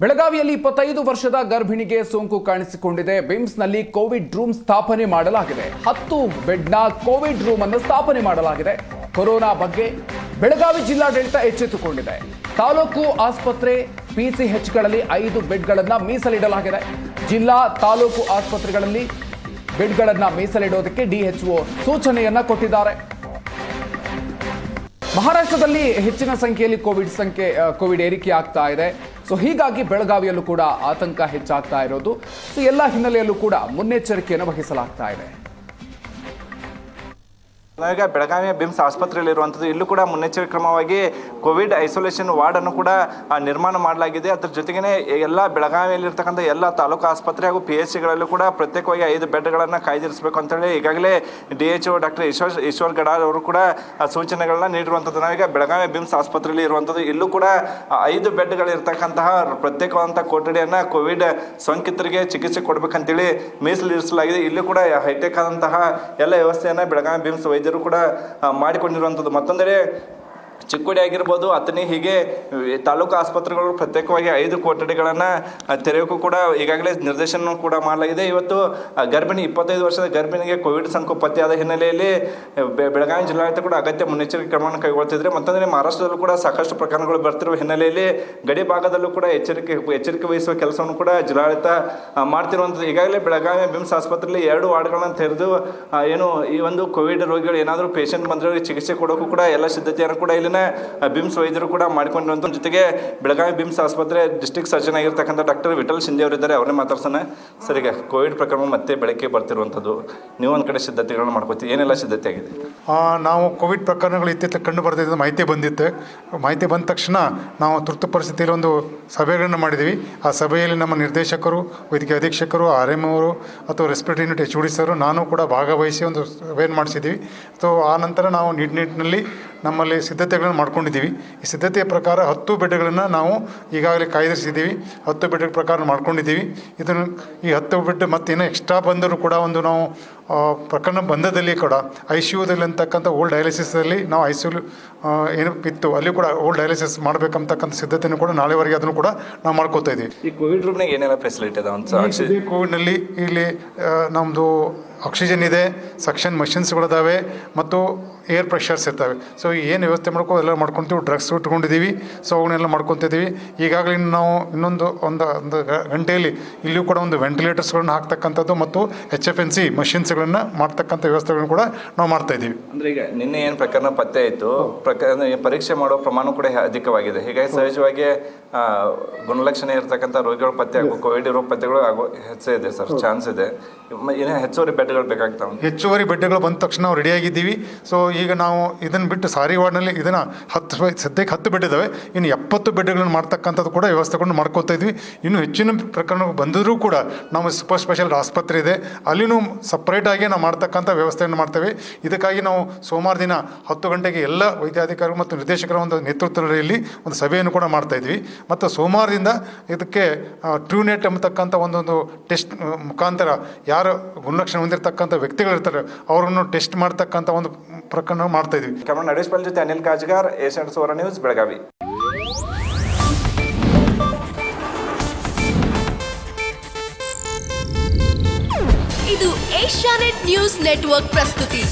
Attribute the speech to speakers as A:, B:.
A: ಬೆಳಗಾವಿಯಲ್ಲಿ ಇಪ್ಪತ್ತೈದು ವರ್ಷದ ಗರ್ಭಿಣಿಗೆ ಸೋಂಕು ಕಾಣಿಸಿಕೊಂಡಿದೆ. ಬಿಮ್ಸ್ನಲ್ಲಿ ಕೋವಿಡ್ ರೂಮ್ ಸ್ಥಾಪನೆ ಮಾಡಲಾಗಿದೆ. ಹತ್ತು ಬೆಡ್ನ ಕೋವಿಡ್ ರೂಮ್ ಅನ್ನು ಸ್ಥಾಪನೆ ಮಾಡಲಾಗಿದೆ. ಕೊರೋನಾ ಬಗ್ಗೆ ಬೆಳಗಾವಿ ಜಿಲ್ಲಾಡಳಿತ ಎಚ್ಚೆತ್ತುಕೊಂಡಿದೆ. ತಾಲೂಕು ಆಸ್ಪತ್ರೆ ಪಿಸಿಎಚ್ಗಳಲ್ಲಿ ಐದು ಬೆಡ್ಗಳನ್ನು ಮೀಸಲಿಡಲಾಗಿದೆ. ಜಿಲ್ಲಾ ತಾಲೂಕು ಆಸ್ಪತ್ರೆಗಳಲ್ಲಿ ಬೆಡ್ಗಳನ್ನು ಮೀಸಲಿಡೋದಕ್ಕೆ ಡಿಎಚ್ಒ ಸೂಚನೆಯನ್ನ ಕೊಟ್ಟಿದ್ದಾರೆ. ಮಹಾರಾಷ್ಟ್ರದಲ್ಲಿ ಹೆಚ್ಚಿನ ಸಂಖ್ಯೆಯಲ್ಲಿ ಕೋವಿಡ್ ಸಂಖ್ಯೆ ಕೋವಿಡ್ ಏರಿಕೆ ಆಗ್ತಾ ಇದೆ. ಸೊ ಹೀಗಾಗಿ ಬೆಳಗಾವಿಯಲ್ಲೂ ಕೂಡ ಆತಂಕ ಹೆಚ್ಚಾಗ್ತಾ ಇರೋದು. ಸೊ ಎಲ್ಲ ಹಿನ್ನೆಲೆಯಲ್ಲೂ ಕೂಡ ಮುನ್ನೆಚ್ಚರಿಕೆಯನ್ನು ವಹಿಸಲಾಗ್ತಾ ಇದೆ.
B: ನಾವೀಗ ಬೆಳಗಾವಿಯ ಬಿಮ್ಸ್ ಆಸ್ಪತ್ರೆಯಲ್ಲಿರುವಂಥದ್ದು, ಇಲ್ಲೂ ಕೂಡ ಮುನ್ನೆಚ್ಚರಿಕೆ ಕ್ರಮವಾಗಿ ಕೋವಿಡ್ ಐಸೋಲೇಷನ್ ವಾರ್ಡ್ ಅನ್ನು ಕೂಡ ನಿರ್ಮಾಣ ಮಾಡಲಾಗಿದೆ. ಅದ್ರ ಜೊತೆಗೇ ಎಲ್ಲ ಬೆಳಗಾವಿಯಲ್ಲಿರ್ತಕ್ಕಂಥ ಎಲ್ಲ ತಾಲೂಕು ಆಸ್ಪತ್ರೆ ಹಾಗೂ ಪಿ ಎಚ್ ಸಿಗಳಲ್ಲೂ ಕೂಡ ಪ್ರತ್ಯೇಕವಾಗಿ ಐದು ಬೆಡ್ಗಳನ್ನು ಕಾಯ್ದಿರಿಸಬೇಕು ಅಂತೇಳಿ ಈಗಾಗಲೇ D H O doctor Eshwar Eshwar Gadar ಅವರು ಕೂಡ ಸೂಚನೆಗಳನ್ನ ನೀಡಿರುವಂಥದ್ದು. ನಾವೀಗ ಬೆಳಗಾವಿ ಬಿಮ್ಸ್ ಆಸ್ಪತ್ರೆಯಲ್ಲಿ ಇರುವಂಥದ್ದು, ಇಲ್ಲೂ ಕೂಡ ಐದು ಬೆಡ್ಗಳಿರ್ತಕ್ಕಂತಹ ಪ್ರತ್ಯೇಕವಾದಂಥ ಕೊಠಡಿಯನ್ನು ಕೋವಿಡ್ ಸೋಂಕಿತರಿಗೆ ಚಿಕಿತ್ಸೆ ಕೊಡಬೇಕಂತೇಳಿ ಮೀಸಲಿರಿಸಲಾಗಿದೆ. ಇಲ್ಲೂ ಕೂಡ ಹೈಟೆಕ್ ಆದಂತಹ ಎಲ್ಲ ವ್ಯವಸ್ಥೆಯನ್ನು ಬೆಳಗಾವಿ ಬಿಮ್ಸ್ ವೈದ್ಯರು ಕೂಡ ಮಾಡಿಕೊಂಡಿರುವಂಥದ್ದು. ಮತ್ತೊಂದೆಡೆ ಚಿಕ್ಕೋಡಿ ಆಗಿರ್ಬೋದು, ಅಥಣಿ, ಹೀಗೆ ತಾಲೂಕು ಆಸ್ಪತ್ರೆಗಳು ಪ್ರತ್ಯೇಕವಾಗಿ ಐದು ಕೊಠಡಿಗಳನ್ನು ತೆರೆಯೋಕ್ಕೂ ಕೂಡ ಈಗಾಗಲೇ ನಿರ್ದೇಶನ ಕೂಡ ಮಾಡಲಾಗಿದೆ. ಇವತ್ತು ಗರ್ಭಿಣಿ, ಇಪ್ಪತ್ತೈದು ವರ್ಷದ ಗರ್ಭಿಣಿಗೆ ಕೋವಿಡ್ ಸೋಂಕು ಪತ್ತೆಯಾದ ಹಿನ್ನೆಲೆಯಲ್ಲಿ ಬೆಳಗಾವಿ ಜಿಲ್ಲಾಡಳಿತ ಕೂಡ ಅಗತ್ಯ ಮುನ್ನೆಚ್ಚರಿಕೆ ಕ್ರಮವನ್ನು ಕೈಗೊಳ್ತಿದ್ರೆ ಮತ್ತೊಂದರೆ ಮಹಾರಾಷ್ಟ್ರದಲ್ಲೂ ಕೂಡ ಸಾಕಷ್ಟು ಪ್ರಕರಣಗಳು ಬರ್ತಿರುವ ಹಿನ್ನೆಲೆಯಲ್ಲಿ ಗಡಿ ಭಾಗದಲ್ಲೂ ಕೂಡ ಎಚ್ಚರಿಕೆ ಎಚ್ಚರಿಕೆ ವಹಿಸುವ ಕೆಲಸವನ್ನು ಕೂಡ ಜಿಲ್ಲಾಡಳಿತ ಮಾಡ್ತಿರುವಂಥದ್ದು. ಈಗಾಗಲೇ ಬೆಳಗಾವಿ ಬಿಮ್ಸ್ ಆಸ್ಪತ್ರೆಯಲ್ಲಿ ಎರಡು ವಾರ್ಡ್ಗಳನ್ನು ತೆರೆದು ಏನು, ಈ ಒಂದು ಕೋವಿಡ್ ರೋಗಿಗಳು ಏನಾದರೂ ಪೇಷಂಟ್ ಬಂದವರಿಗೆ ಚಿಕಿತ್ಸೆ ಕೊಡೋಕ್ಕೂ ಕೂಡ ಎಲ್ಲ ಸಿದ್ಧತೆಯನ್ನು ಕೂಡ ಇಲ್ಲಿನ ಆ, ಬಿಮ್ಸ್ ವೈದ್ಯರು ಕೂಡ ಮಾಡಿಕೊಂಡಿರುವಂಥ ಜೊತೆಗೆ ಬೆಳಗಾವಿ ಬಿಮ್ಸ್ ಆಸ್ಪತ್ರೆ ಡಿಸ್ಟ್ರಿಕ್ಟ್ ಸರ್ಜನ್ ಆಗಿರ್ತಕ್ಕಂಥ ಡಾಕ್ಟರ್ ವಿಠಲ್ ಶಿಂದೆ ಅವರಿದ್ದಾರೆ ಅವರೇ ಮಾತಾಡ್ಸೋಣ. ಸರ್ ಈಗ ಕೋವಿಡ್ ಪ್ರಕರಣ ಮತ್ತೆ ಬೆಳಕಿಗೆ ಬರ್ತಿರುವಂಥದ್ದು. ನೀವು ಒಂದು ಕಡೆ ಸಿದ್ಧತೆಗಳನ್ನ ಮಾಡ್ಕೋತೀವಿ ಏನೆಲ್ಲ ಸಿದ್ಧತೆ ಆಗಿದೆ?
C: ನಾವು ಕೋವಿಡ್ ಪ್ರಕರಣಗಳು ಇತ್ತೀಚೆಗೆ ಕಂಡು ಬರ್ತಿದ್ದ ಮಾಹಿತಿ ಬಂದಿತ್ತು. ಮಾಹಿತಿ ಬಂದ ತಕ್ಷಣ ನಾವು ತುರ್ತು ಪರಿಸ್ಥಿತಿಯಲ್ಲಿ ಒಂದು ಸಭೆಗಳನ್ನು ಮಾಡಿದ್ವಿ. ಆ ಸಭೆಯಲ್ಲಿ ನಮ್ಮ ನಿರ್ದೇಶಕರು ವೈದ್ಯಕೀಯ ಅಧೀಕ್ಷಕರು ಆರ್ ಎಂ ಅವರು ಅಥವಾ ರೆಸ್ಪಿರೇಟರಿ ಯೂನಿಟ್ ಎಚ್ ಡಿ ಸರು ನಾನು ಕೂಡ ಭಾಗವಹಿಸಿ ಒಂದು ಸಭೆಯನ್ನು ಮಾಡಿಸಿದ್ವಿ. ಸೊ ಆ ನಂತರ ನಾವು ನಿಟ್ ನಿಟ್ಟಿನಲ್ಲಿ ನಮ್ಮಲ್ಲಿ ಸಿದ್ಧತೆಗಳನ್ನು ಮಾಡ್ಕೊಂಡಿದ್ದೀವಿ. ಈ ಸಿದ್ಧತೆಯ ಪ್ರಕಾರ ಹತ್ತು ಬೆಡ್ಗಳನ್ನು ನಾವು ಈಗಾಗಲೇ ಕಾಯ್ದಿರಿಸಿದ್ದೀವಿ. ಹತ್ತು ಬೆಡ್ ಪ್ರಕಾರ ಮಾಡ್ಕೊಂಡಿದ್ದೀವಿ. ಇದನ್ನು ಈ ಹತ್ತು ಬೆಡ್ ಮತ್ತೇನೋ ಎಕ್ಸ್ಟ್ರಾ ಬಂದರೂ ಕೂಡ ಒಂದು ನಾವು ಪ್ರಕರಣ ಬಂದದಲ್ಲಿ ಕೂಡ ಐ ಸಿ ಯುದಲ್ಲಿ ಅಂತಕ್ಕಂಥ ಓಲ್ಡ್ ಡಯಾಲಿಸಿಸಲ್ಲಿ ನಾವು ಐ ಸಿ ಯು ಏನು ಇತ್ತು ಅಲ್ಲಿ ಕೂಡ ಓಲ್ಡ್ ಡಯಾಲಿಸಿಸ್ ಮಾಡಬೇಕಂತಕ್ಕಂಥ ಸಿದ್ಧತೆಯನ್ನು ಕೂಡ ನಾಳೆವರೆಗೆ ಅದನ್ನು ಕೂಡ ನಾವು ಮಾಡ್ಕೋತಾ ಇದ್ದೀವಿ.
B: ಈ ಕೋವಿಡ್ ರೂಮ್ನಾಗ ಏನೆಲ್ಲ ಫೆಸಿಲಿಟಿ
C: ಇದೇ? ಕೋವಿಡ್ನಲ್ಲಿ ಇಲ್ಲಿ ನಮ್ಮದು ಆಕ್ಸಿಜನ್ ಇದೆ ಸಕ್ಷನ್ ಮಷಿನ್ಸ್ಗಳಿದ್ದಾವೆ ಮತ್ತು ಏರ್ ಪ್ರೆಷರ್ಸ್ ಇರ್ತವೆ. ಸೊ ಏನು ವ್ಯವಸ್ಥೆ ಮಾಡ್ಕೋ ಎಲ್ಲ ಮಾಡ್ಕೊತೀವಿ. ಡ್ರಗ್ಸ್ ಇಟ್ಕೊಂಡಿದ್ದೀವಿ. ಸೊ ಅವನ್ನೆಲ್ಲ ಮಾಡ್ಕೊತಿದ್ದೀವಿ. ಈಗಾಗಲೇ ನಾವು ಇನ್ನೊಂದು ಒಂದು ಒಂದು ಗಂಟೆಯಲ್ಲಿ ಇಲ್ಲಿಯೂ ಕೂಡ ಒಂದು ವೆಂಟಿಲೇಟರ್ಸ್ಗಳನ್ನ ಹಾಕ್ತಕ್ಕಂಥದ್ದು ಮತ್ತು ಎಚ್ ಎಫ್ ಎನ್ ಸಿ ಮಷಿನ್ಸ್ಗಳನ್ನು ಮಾಡ್ತಕ್ಕಂಥ ವ್ಯವಸ್ಥೆಗಳನ್ನ ಕೂಡ ನಾವು ಮಾಡ್ತಾ ಇದ್ದೀವಿ.
B: ಅಂದರೆ ಈಗ ನಿನ್ನೆ ಏನು ಪ್ರಕರಣ ಪತ್ತೆ ಆಯಿತು? ಪ್ರಕರಣ ಪರೀಕ್ಷೆ ಮಾಡೋ ಪ್ರಮಾಣ ಕೂಡ ಅಧಿಕವಾಗಿದೆ. ಹೀಗಾಗಿ ಸಹಜವಾಗಿ ಗುಣಲಕ್ಷಣ ಇರತಕ್ಕಂಥ ರೋಗಿಗಳು ಪತ್ತೆ ಆಗೋ ಕೋವಿಡ್ ಇರೋ ಪತ್ತೆಗಳು ಆಗೋ ಹೆಚ್ಚೇ ಇದೆ ಸರ್. ಚಾನ್ಸ್ ಇದೆ. ಏನೇ ಇನ್ನೂ ಹೆಚ್ಚುವರಿ ಬೆಡ್ಗಳು ಬೇಕಾಗ್ತಾವೆ?
C: ಹೆಚ್ಚುವರಿ ಬೆಡ್ಗಳು ಬಂದ ತಕ್ಷಣ ನಾವು ರೆಡಿಯಾಗಿದ್ದೀವಿ ಸೊ ಈಗ ನಾವು ಇದನ್ನು ಬಿಟ್ಟು ಸಾರಿ ವಾರ್ಡ್ನಲ್ಲಿ ಇದನ್ನು ಹತ್ತು ಸದ್ಯಕ್ಕೆ ಹತ್ತು ಬೆಡ್ ಇದ್ದಾವೆ ಇನ್ನು ಎಪ್ಪತ್ತು ಬೆಡ್ಗಳನ್ನು ಮಾಡ್ತಕ್ಕಂಥದ್ದು ಕೂಡ ವ್ಯವಸ್ಥೆಗಳನ್ನು ಮಾಡ್ಕೋತಾ ಇದ್ವಿ. ಇನ್ನು ಹೆಚ್ಚಿನ ಪ್ರಕರಣ ಬಂದರೂ ಕೂಡ ನಮ್ಮ ಸೂಪರ್ ಸ್ಪೆಷಲ್ ಆಸ್ಪತ್ರೆ ಇದೆ. ಅಲ್ಲಿನೂ ಸಪ್ರೇಟಾಗಿ ನಾವು ಮಾಡ್ತಕ್ಕಂಥ ವ್ಯವಸ್ಥೆಯನ್ನು ಮಾಡ್ತೇವೆ. ಇದಕ್ಕಾಗಿ ನಾವು ಸೋಮವಾರ ದಿನ ಹತ್ತು ಗಂಟೆಗೆ ಎಲ್ಲ ವೈದ್ಯಾಧಿಕಾರಿಗಳು ಮತ್ತು ನಿರ್ದೇಶಕರ ಒಂದು ನೇತೃತ್ವದಲ್ಲಿ ಒಂದು ಸಭೆಯನ್ನು ಕೂಡ ಮಾಡ್ತಾ ಇದ್ವಿ. ಮತ್ತು ಸೋಮವಾರದಿಂದ ಇದಕ್ಕೆ ಟ್ರೂನೆಟ್ ಎಂಬತಕ್ಕಂಥ ಒಂದೊಂದು ಟೆಸ್ಟ್ ಮುಖಾಂತರ ಯಾರು ಗುಣಲಕ್ಷಣ ಹೊಂದಿರತಕ್ಕಂಥ ವ್ಯಕ್ತಿಗಳಿರ್ತಾರೆ, ಅವರನ್ನು ಟೆಸ್ಟ್ ಮಾಡ್ತಕ್ಕಂಥ ಒಂದು ಪ್ರಕರಣ ಮಾಡ್ತಾ ಇದ್ವಿ.
B: ಕ್ಯಾಮರಾ ನಡೆಸ್ಬಲ್ ಜೊತೆ ಅನಿಲ್ ಕಾಜ್ಗಾರ್ ಏಷ್ಯನ್ ಸೋರ ನ್ಯೂಸ್ ಬೆಳಗಾವಿ.
D: ಇದು ಏಷ್ಯಾನೆಟ್ ನ್ಯೂಸ್ ನೆಟ್ವರ್ಕ್ ಪ್ರಸ್ತುತಿ.